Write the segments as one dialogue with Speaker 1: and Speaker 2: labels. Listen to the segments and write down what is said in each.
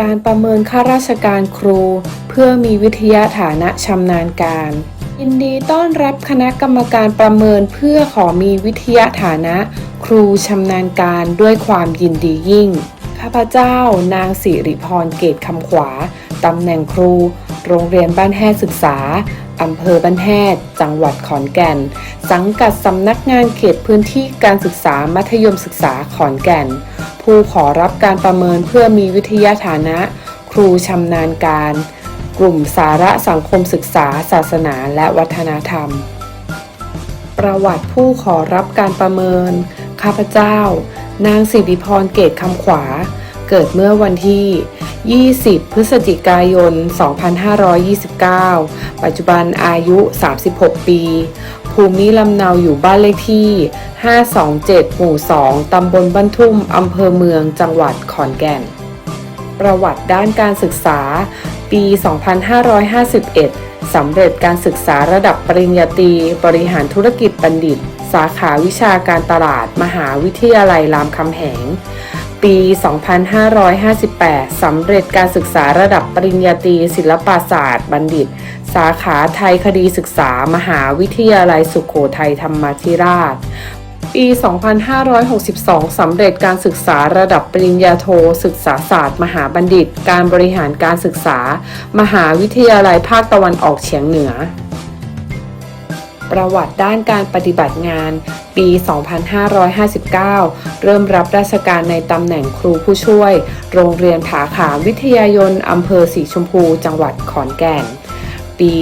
Speaker 1: การประเมินข้าราชการครู เพื่อมีวิทยาฐานะชำนาญการ ยินดีต้อนรับคณะกรรมการประเมินเพื่อขอมีวิทยาฐานะ ครูชำนาญการด้วยความยินดียิ่ง ข้าพเจ้านางสิริพรเกตคำขวาตำแหน่งครู โรงเรียนบ้านแห่ศึกษาอำเภอบ้านแห่จังหวัดขอนแก่น สังกัดสำนักงานเขตพื้นที่การศึกษามัธยมศึกษาขอนแก่น ผู้ขอรับการประเมินเพื่อมีวิทยาฐานะ ครูชำนาญการ กลุ่มสาระสังคมศึกษา ศาสนาและวัฒนธรรม ประวัติผู้ขอรับการประเมิน ข้าพเจ้า นางสิริพรเกตคำขวา เกิดเมื่อวันที่ 20 พฤศจิกายน 2529 ปัจจุบันอายุ 36 ปี ภูมิลำเนาอยู่บ้านเลขที่ 527 หมู่ 2 ตำบลบ้านทุ่ม อำเภอเมือง จังหวัดขอนแก่น ประวัติด้านการศึกษา ปี 2551 สำเร็จการศึกษาระดับปริญญาตรี บริหารธุรกิจบัณฑิต สาขาวิชาการตลาด มหาวิทยาลัยรามคำแหง ปี 2558 สำเร็จการศึกษาระดับปริญญาตรีศิลปศาสตร์ บัณฑิต สาขาไทยคดีศึกษามหาวิทยาลัยสุโขทัยธรรมาธิราช ปี 2562 สำเร็จการศึกษาระดับปริญญาโท ศึกษาศาสตร์ มหาบัณฑิต การบริหารการศึกษา มหาวิทยาลัยภาคตะวันออกเฉียงเหนือประวัติด้านการปฏิบัติงาน ปี 2559 เริ่มรับราชการในตำแหน่งครูผู้ช่วย โรงเรียนผาขามวิทยายนอำเภอสีชมพู จังหวัดขอนแก่น ปี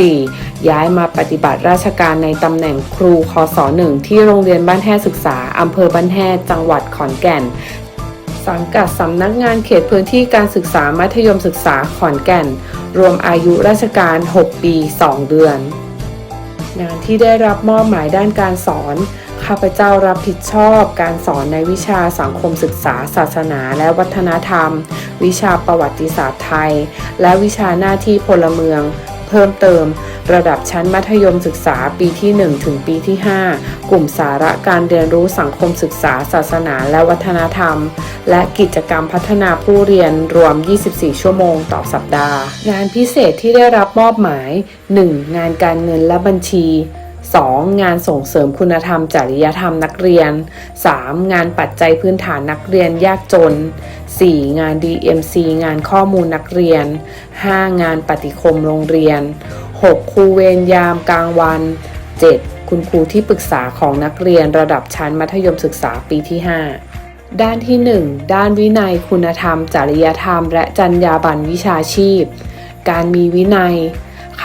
Speaker 1: 2564 ย้ายมาปฏิบัติราชการในตำแหน่งครูคศ1ที่โรงเรียนบ้านแห่ศึกษาอำเภอบ้านแห่จังหวัดขอนแก่นสังกัดสำนักงานเขตพื้นที่การศึกษามัธยมศึกษาขอนแก่น รวมอายุราชการ 6 ปี 2 เดือน งานที่ได้รับมอบหมายด้านการสอน ข้าพเจ้ารับผิดชอบการสอนในวิชาสังคมศึกษา ศาสนาและวัฒนธรรม วิชาประวัติศาสตร์ไทย และวิชาหน้าที่พลเมือง เพิ่มเติม ระดับชั้นมัธยมศึกษาปีที่ 1 ถึงปีที่ 5 กลุ่มสาระการเรียนรู้สังคมศึกษา ศาสนาและวัฒนธรรม และกิจกรรมพัฒนาผู้เรียนรวม 24 ชั่วโมงต่อสัปดาห์ งานพิเศษที่ได้รับมอบหมาย 1. งานการเงินและบัญชี 2. งานส่งเสริมคุณธรรม จริยธรรมนักเรียน 3. งานปัจจัยพื้นฐานนักเรียนยากจน 4. งาน DMC งานข้อมูลนักเรียน 5. งานปฏิคมโรงเรียน 6. ครูเวรยามกลางวัน 7. คุณครูที่ปรึกษาของนักเรียนระดับชั้นมัธยมศึกษาปีที่ 5 ด้านที่ 1 ด้านวินัยคุณธรรม จริยธรรม และจรรยาบรรณวิชาชีพ การมีวินัย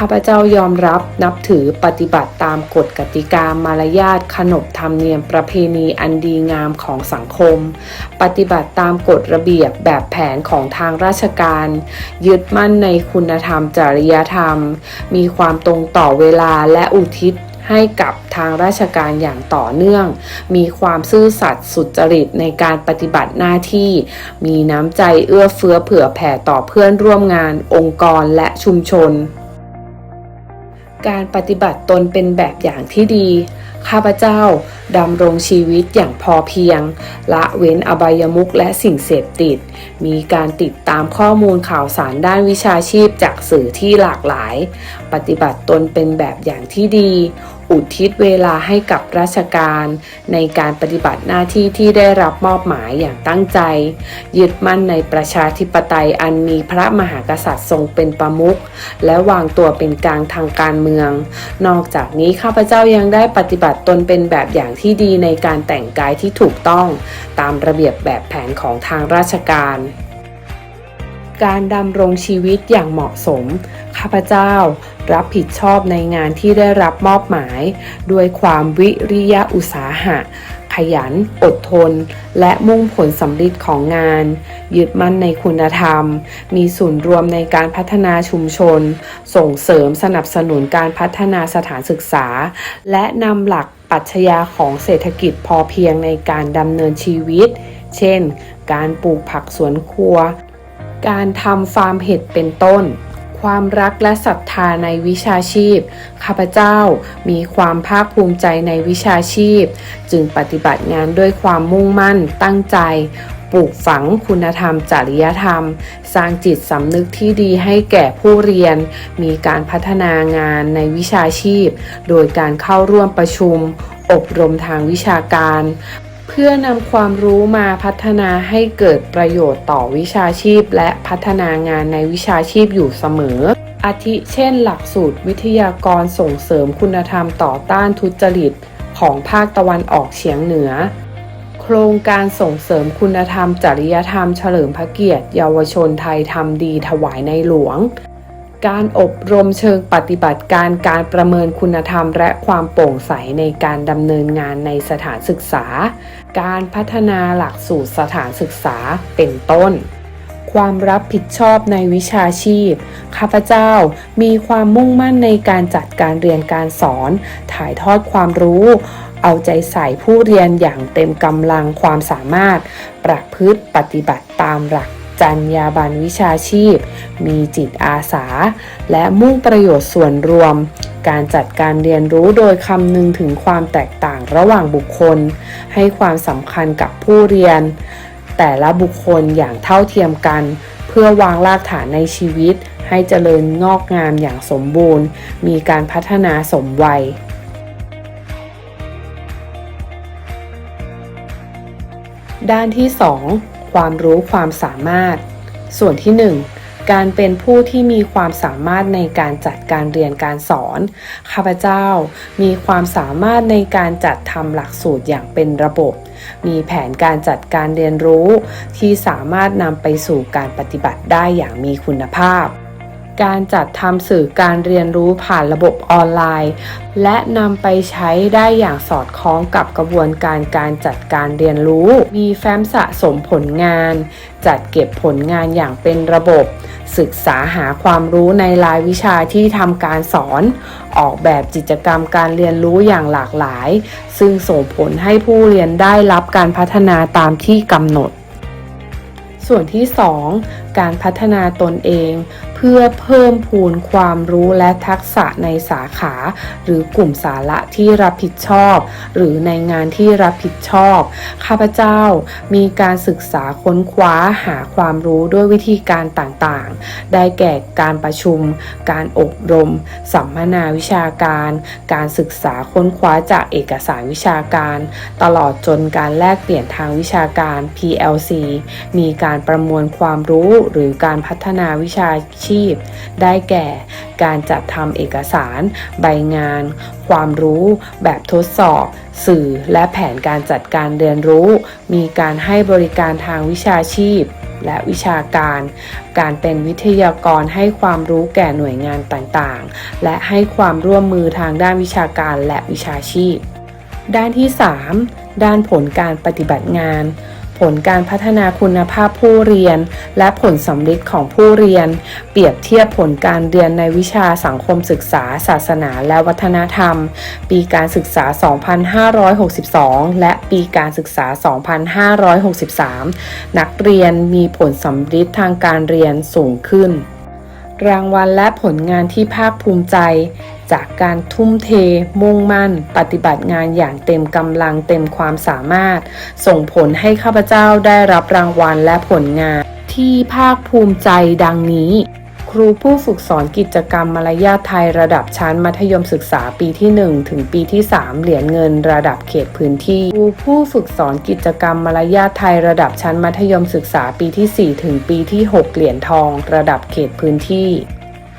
Speaker 1: ข้าพเจ้ายอมรับนับถือปฏิบัติตามกฎกติกามารยาทขนบธรรมเนียมประเพณีอันดีงามของสังคม ปฏิบัติตามกฎระเบียบแบบแผนของทางราชการ ยึดมั่นในคุณธรรมจริยธรรม มีความตรงต่อเวลาและอุทิศให้กับทางราชการอย่างต่อเนื่อง มีความซื่อสัตย์สุจริตในการปฏิบัติหน้าที่ มีน้ำใจเอื้อเฟื้อเผื่อแผ่ต่อเพื่อนร่วมงาน องค์กรและชุมชน การปฏิบัติตนเป็นแบบอย่างที่ดี ข้าพเจ้าดำรงชีวิตอย่างพอเพียง ละเว้นอบายมุขและสิ่งเสพติด มีการติดตามข้อมูลข่าวสารด้านวิชาชีพจากสื่อที่หลากหลาย ปฏิบัติตนเป็นแบบอย่างที่ดี อุทิศเวลาให้กับราชการ ในการปฏิบัติหน้าที่ที่ได้รับมอบหมายอย่างตั้งใจ ยึดมั่นในประชาธิปไตยอันมีพระมหากษัตริย์ทรงเป็นประมุขและวางตัวเป็นกลางทางการเมือง นอกจากนี้ข้าพเจ้ายังได้ปฏิบัติตนเป็นแบบอย่างที่ดีในการแต่งกายที่ถูกต้อง ตามระเบียบแบบแผนของทางราชการการดำรงชีวิตอย่างเหมาะสม ข้าพเจ้า รับผิดชอบในงานที่ได้รับมอบหมาย ด้วยความวิริยะอุตสาหะ ขยัน อดทน และมุ่งผลสำเร็จของงาน ยึดมั่นในคุณธรรม มีส่วนรวมในการพัฒนาชุมชน ส่งเสริมสนับสนุนการพัฒนาสถานศึกษา และนำหลักปรัชญาของเศรษฐกิจพอเพียงในการดำเนินชีวิต เช่น การปลูกผักสวนครัว การทำฟาร์มเห็ดเป็นต้น ความรักและศรัทธาในวิชาชีพ ข้าพเจ้ามีความภาคภูมิใจในวิชาชีพ จึงปฏิบัติงานด้วยความมุ่งมั่นตั้งใจ ปลูกฝังคุณธรรม จริยธรรม สร้างจิตสำนึกที่ดีให้แก่ผู้เรียน มีการพัฒนางานในวิชาชีพ โดยการเข้าร่วมประชุมอบรมทางวิชาการ เพื่อนำความรู้มาพัฒนาให้เกิดประโยชน์ต่อวิชาชีพ และพัฒนางานในวิชาชีพอยู่เสมอ อาทิเช่น หลักสูตรวิทยากรส่งเสริมคุณธรรมต่อต้านทุจริต ของภาคตะวันออกเฉียงเหนือ โครงการส่งเสริมคุณธรรม จริยธรรมเฉลิมพระเกียรติ เยาวชนไทยทำดีถวายในหลวง การอบรมเชิงปฏิบัติการการประเมินคุณธรรม และความโปร่งใสในการดำเนินงานในสถานศึกษา การพัฒนาหลักสูตรสถานศึกษาเป็นต้น ความรับผิดชอบในวิชาชีพ ข้าพเจ้ามีความมุ่งมั่นในการจัดการเรียนการสอน ถ่ายทอดความรู้ เอาใจใส่ผู้เรียนอย่างเต็มกำลังความสามารถ ประพฤติปฏิบัติตามหลัก จรรยาบรรณวิชาชีพ มีจิตอาสา และมุ่งประโยชน์ส่วนรวม การจัดการเรียนรู้โดยคำนึงถึงความแตกต่างระหว่างบุคคล ให้ความสำคัญกับผู้เรียน แต่ละบุคคลอย่างเท่าเทียมกัน เพื่อวางรากฐานในชีวิต ให้เจริญงอกงามอย่างสมบูรณ์ มีการพัฒนาสมวัยด้านที่ 2 ความรู้ความสามารถ ส่วนที่ 1 การเป็นผู้ที่มีความสามารถในการจัดการเรียนการสอน ข้าพเจ้ามีความสามารถในการจัดทำหลักสูตรอย่างเป็นระบบ มีแผนการจัดการเรียนรู้ที่สามารถนำไปสู่การปฏิบัติได้อย่างมีคุณภาพ การจัดทำสื่อการเรียนรู้ผ่านระบบออนไลน์ และนำไปใช้ได้อย่างสอดคล้องกับกระบวนการการจัดการเรียนรู้ มีแฟ้มสะสมผลงาน จัดเก็บผลงานอย่างเป็นระบบ ศึกษาหาความรู้ในรายวิชาที่ทำการสอน ออกแบบกิจกรรมการเรียนรู้อย่างหลากหลาย ซึ่งส่งผลให้ผู้เรียนได้รับการพัฒนาตามที่กำหนดส่วนที่ 2การพัฒนาตนเอง เพื่อเพิ่มพูนความรู้และทักษะในสาขา หรือกลุ่มสาระที่รับผิดชอบ หรือในงานที่รับผิดชอบ ข้าพเจ้ามีการศึกษาค้นคว้าหาความรู้ด้วยวิธีการต่างๆ ได้แก่การประชุม การอบรม สัมมนาวิชาการ การศึกษาค้นคว้าจากเอกสารวิชาการ ตลอดจนการแลกเปลี่ยนทางวิชาการ PLC มีการประมวลความรู้หรือการพัฒนาวิชาชีพ ได้แก่ การจัดทำเอกสาร ใบงาน ความรู้ แบบทดสอบ สื่อ และแผนการจัดการเรียนรู้ มีการให้บริการทางวิชาชีพและวิชาการ การเป็นวิทยากรให้ความรู้แก่หน่วยงานต่างๆ และให้ความร่วมมือทางด้านวิชาการและวิชาชีพ ด้านที่ 3 ด้านผลการปฏิบัติงาน ผลการพัฒนาคุณภาพผู้เรียน และผลสำลิดของผู้เรียน เปรียบเทียบผลการเรียนในวิชาสังคมศึกษา ศาสนา และวัฒนธรรม ปีการศึกษา 2562 และปีการศึกษา 2563 นักเรียนมีผลสำลิดทางการเรียนสูงขึ้น รางวัลและผลงานที่ภาคภูมิใจ จากการทุ่มเท มุ่งมั่น ปฏิบัติงานอย่างเต็มกำลังเต็มความสามารถ ส่งผลให้ข้าพเจ้าได้รับรางวัลและผลงาน ที่ภาคภูมิใจดังนี้ครูผู้ฝึกสอนกิจกรรมมารยาทไทยระดับชั้นมัธยมศึกษาปีที่ 1 ถึงปีที่ 3 เหรียญเงินระดับเขตพื้นที่ ครูผู้ฝึกสอนกิจกรรมมารยาทไทยระดับชั้นมัธยมศึกษาปีที่ 4 ถึงปีที่ 6 เหรียญทอง ระดับเขตพื้นที่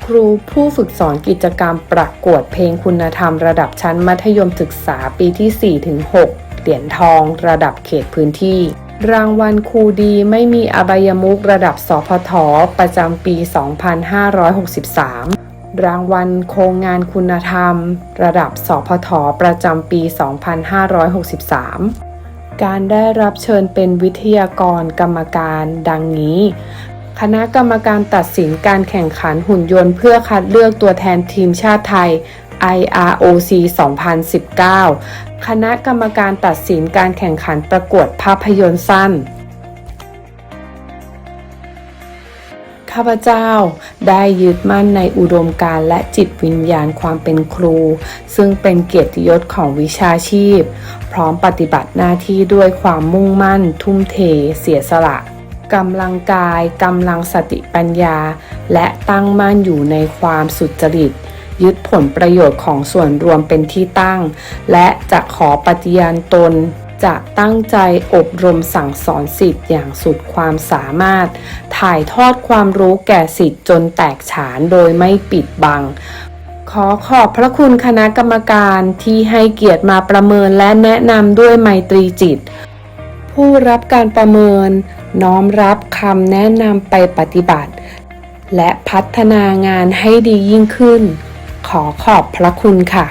Speaker 1: ครูผู้ฝึกสอนกิจกรรมประกวดเพลงคุณธรรมระดับชั้นมัธยมศึกษาปีที่4ถึง6เหรียญทองระดับเขตพื้นที่ รางวัลครูดีไม่มีอบายมุกระดับสพทประจำปี 2563 รางวัลโครงงานคุณธรรม ระดับสพทประจำปี 2563 การได้รับเชิญเป็นวิทยากรกรรมการดังนี้ คณะกรรมการตัดสินการแข่งขันหุ่นยนต์เพื่อคัดเลือกตัวแทนทีมชาติไทย IROC 2019 คณะกรรมการตัดสินการแข่งขันประกวดภาพยนตร์สั้น ข้าพเจ้าได้ยึดมั่นในอุดมการณ์และจิตวิญญาณความเป็นครู ซึ่งเป็นเกียรติยศของวิชาชีพ พร้อมปฏิบัติหน้าที่ด้วยความมุ่งมั่น ทุ่มเท เสียสละ กำลังกายกำลังสติปัญญา และตั้งมั่นอยู่ในความสุจริต ยึดผลประโยชน์ของส่วนรวมเป็นที่ตั้ง และจะขอปฏิญาณตนจะตั้งใจอบรมสั่งสอนสิทธิ์อย่างสุดความสามารถ ถ่ายทอดความรู้แก่สิทธิ์จนแตกฉานโดยไม่ปิดบัง ขอขอบพระคุณคณะกรรมการที่ให้เกียรติมาประเมินและแนะนำด้วยไมตรีจิต ผู้รับการประเมิน น้อมรับคำแนะนำไปปฏิบัติ และพัฒนางานให้ดียิ่งขึ้น ขอขอบพระคุณค่ะ